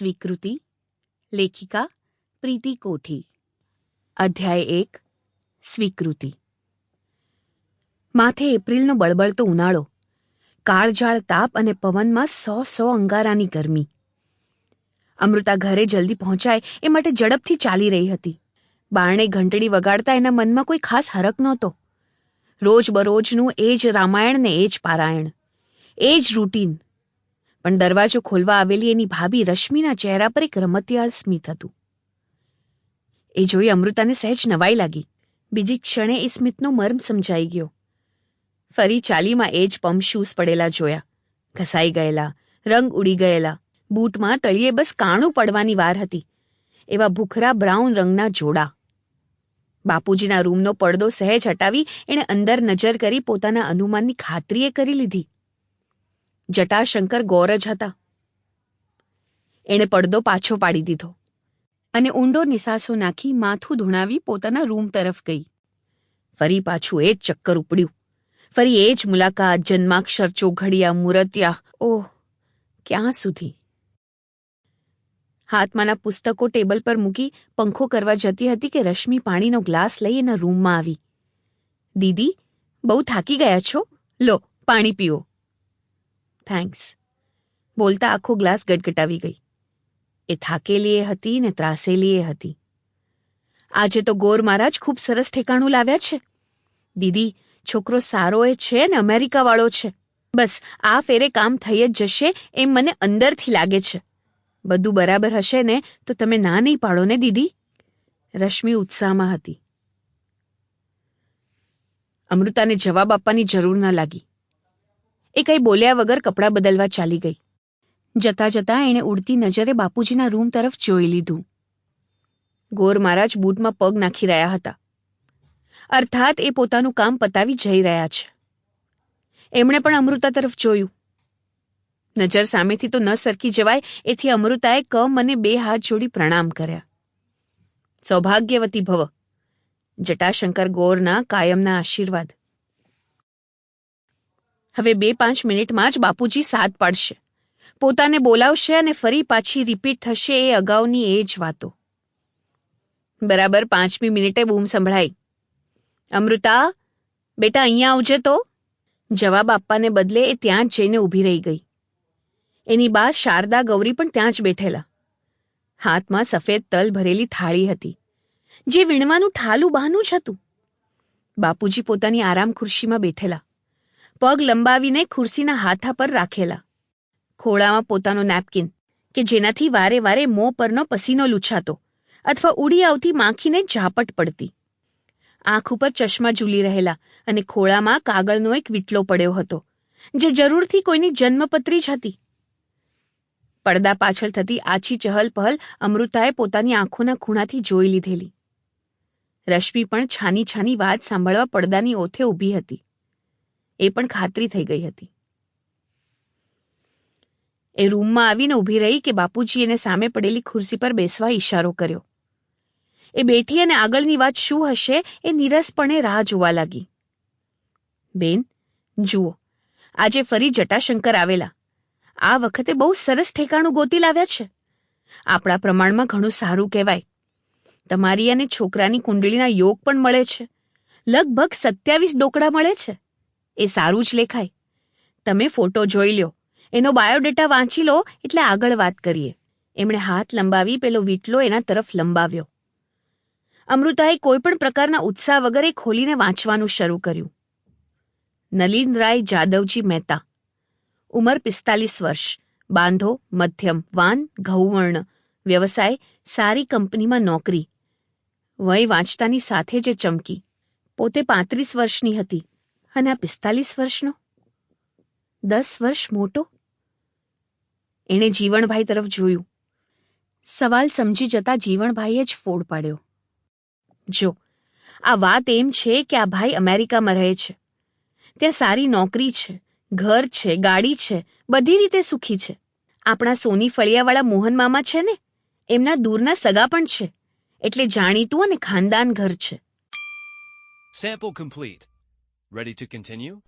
સ્વીકૃતિ, લેખિકા પ્રીતિ કોઠી. અધ્યાય એક, સ્વીકૃતિ. માથે એપ્રિલનો બળબળતો ઉનાળો. કાળઝાળ તાપ અને પવનમાં સો સો અંગારાની ગરમી. અમૃતા ઘરે જલ્દી પહોંચાય એ માટે ઝડપથી ચાલી રહી હતી. બારણે ઘંટડી વગાડતા એના મનમાં કોઈ ખાસ હરક નહોતો. રોજ બરોજનું એ જ રામાયણ ને એ જ પારાયણ. એ જ રૂટીન. પણ દરવાજો ખોલવા આવેલી એની ભાભી રશ્મિના ચહેરા પર એક રમતિયાળ સ્મિત હતું. એ જોઈ અમૃતાને સહેજ નવાઈ લાગી. બીજી ક્ષણે એ સ્મિતનો મર્મ સમજાઈ ગયો. ફરી ચાલીમાં એ જ પંપ શૂઝ પડેલા જોયા. ઘસાઈ ગયેલા, રંગ ઉડી ગયેલા. બૂટમાં તળિયે બસ કાણું પડવાની વાર હતી. એવા ભૂખરા બ્રાઉન રંગના જોડા. બાપુજીના રૂમનો પડદો સહેજ હટાવી એણે અંદર નજર કરી પોતાના અનુમાનની ખાતરીએ કરી લીધી. જટાશંકર ગોર જ હતા. એણે પડદો પાછો પાડી દીધો અને ઊંડો નિસાસો નાખી માથું ધૂણાવી પોતાના રૂમ તરફ ગઈ. ફરી પાછું એ જ ચક્કર ઉપડ્યું. ફરી એ જ મુલાકાત જન્માક્ષર ચોઘડિયા મુરતિયા, ઓહ, ક્યાં સુધી? હાથમાંના પુસ્તકો ટેબલ પર મૂકી પંખો કરવા જતી હતી કે રશ્મિ પાણીનો ગ્લાસ લઈ એના રૂમમાં આવી. દીદી, બહુ થાકી ગયા છો? લો, પાણી પીઓ. થેન્ક્સ બોલતા આખો ગ્લાસ ગટગટાવી ગઈ. એ થાકેલી એ હતી ને ત્રાસેલી એ હતી. આજે તો ગોર મહારાજ ખૂબ સરસ ઠેકાણું લાવ્યા છે. દીદી, છોકરો સારો એ છે ને અમેરિકાવાળો છે. બસ, આ ફેરે કામ થઈ જ જશે એમ મને અંદરથી લાગે છે. બધું બરાબર હશે ને તો તમે ના નહીં પાડો ને, દીદી? રશ્મિ ઉત્સાહમાં હતી. અમૃતાને જવાબ આપવાની જરૂર ન લાગી. એ કંઈ બોલ્યા વગર કપડાં બદલવા ચાલી ગઈ. જતા જતા એણે ઉડતી નજરે બાપુજીના રૂમ તરફ જોઈ લીધું. ગોર મહારાજ બૂટમાં પગ નાખી રહ્યા હતા. અર્થાત એ પોતાનું કામ પતાવી જઈ રહ્યા છે. એમણે પણ અમૃતા તરફ જોયું. નજર સામેથી તો ન સરકી જવાય એથી અમૃતાએ ક મને બે હાથ જોડી પ્રણામ કર્યા. સૌભાગ્યવતી ભવ. જટાશંકર ગોરના કાયમના આશીર્વાદ. હવે બે પાંચ મિનિટમાં જ બાપુજી સાદ પાડશે. પોતાને બોલાવશે અને ફરી પાછી રિપીટ થશે એ અગાઉની એ જ વાતો. બરાબર પાંચમી મિનિટે બૂમ સંભળાઈ. અમૃતા, બેટા અહીંયા આવજે તો. જવાબ આપવાને બદલે એ ત્યાં જ જઈને ઊભી રહી ગઈ. એની બા શારદા ગૌરી પણ ત્યાં જ બેઠેલા. હાથમાં સફેદ તલ ભરેલી થાળી હતી, જે વીણવાનું ઠાલું બહાનું જ હતું. બાપુજી પોતાની આરામ ખુરશીમાં બેઠેલા. પગ લંબાવીને ખુરશીના હાથા પર રાખેલા. ખોળામાં પોતાનો નેપકિન, કે જેનાથી વારે વારે મોં પરનો પસીનો લૂછાતો, અથવા ઉડી આવતી માખીને ઝાપટ પડતી. આંખ ઉપર ચશ્મા ઝૂલી રહેલા અને ખોળામાં કાગળનો એક વીટલો પડ્યો હતો, જે જરૂરથી કોઈની જન્મપત્રી જ હતી. પડદા પાછળ થતી આછી ચહલ પહલ અમૃતાએ પોતાની આંખોના ખૂણાથી જોઈ લીધેલી. રશ્મિ પણ છાની છાની વાત સાંભળવા પડદાની ઓથે ઊભી હતી. એ પણ ખાતરી થઈ ગઈ હતી. એ રૂમમાં આવીને ઊભી રહી કે બાપુજી એને સામે પડેલી ખુરશી પર બેસવા ઈશારો કર્યો. એ બેઠી અને આગળની વાત શું હશે એ નીરસપણે રાહ જોવા લાગી. બેન, જુઓ, આજે ફરી જટાશંકર આવેલા. આ વખતે બહુ સરસ ઠેકાણું ગોતી લાવ્યા છે. આપણા પ્રમાણમાં ઘણું સારું કહેવાય. તમારી અને છોકરાની કુંડળીના યોગ પણ મળે છે. લગભગ સત્યાવીસ ડોકડા મળે છે. એ સારું જ લેખાય. તમે ફોટો જોઈ લ્યો. એનો બાયોડેટા વાંચી લો એટલે આગળ વાત કરીએ. એમણે હાથ લંબાવી પેલો વીટલો એના તરફ લંબાવ્યો. અમૃતાએ કોઈપણ પ્રકારના ઉત્સાહ વગર એ ખોલીને વાંચવાનું શરૂ કર્યું. નલિનરાય જાદવજી મહેતા. ઉંમર પિસ્તાલીસ વર્ષ. બાંધો, મધ્યમ, વાન, ઘઉવર્ણ. વ્યવસાય, સારી કંપનીમાં નોકરી. વય વાંચતાની સાથે જે ચમકી. પોતે પાંત્રીસ વર્ષની હતી. અને આ પિસ્તાલીસ વર્ષનો? દસ વર્ષ મોટો? એણે જીવણભાઈ તરફ જોયું. સવાલ સમજી જતા જીવણભાઈએ જ ફોડ પાડ્યો. જો, આ વાત એમ છે કે આ ભાઈ અમેરિકામાં રહે છે. ત્યાં સારી નોકરી છે, ઘર છે, ગાડી છે, બધી રીતે સુખી છે. આપણા સોની ફળિયાવાળા મોહન મામા છે ને? એમના દૂરના સગા પણ છે. એટલે જાણીતું અને ખાનદાન ઘર છે. Sample complete. Ready to continue?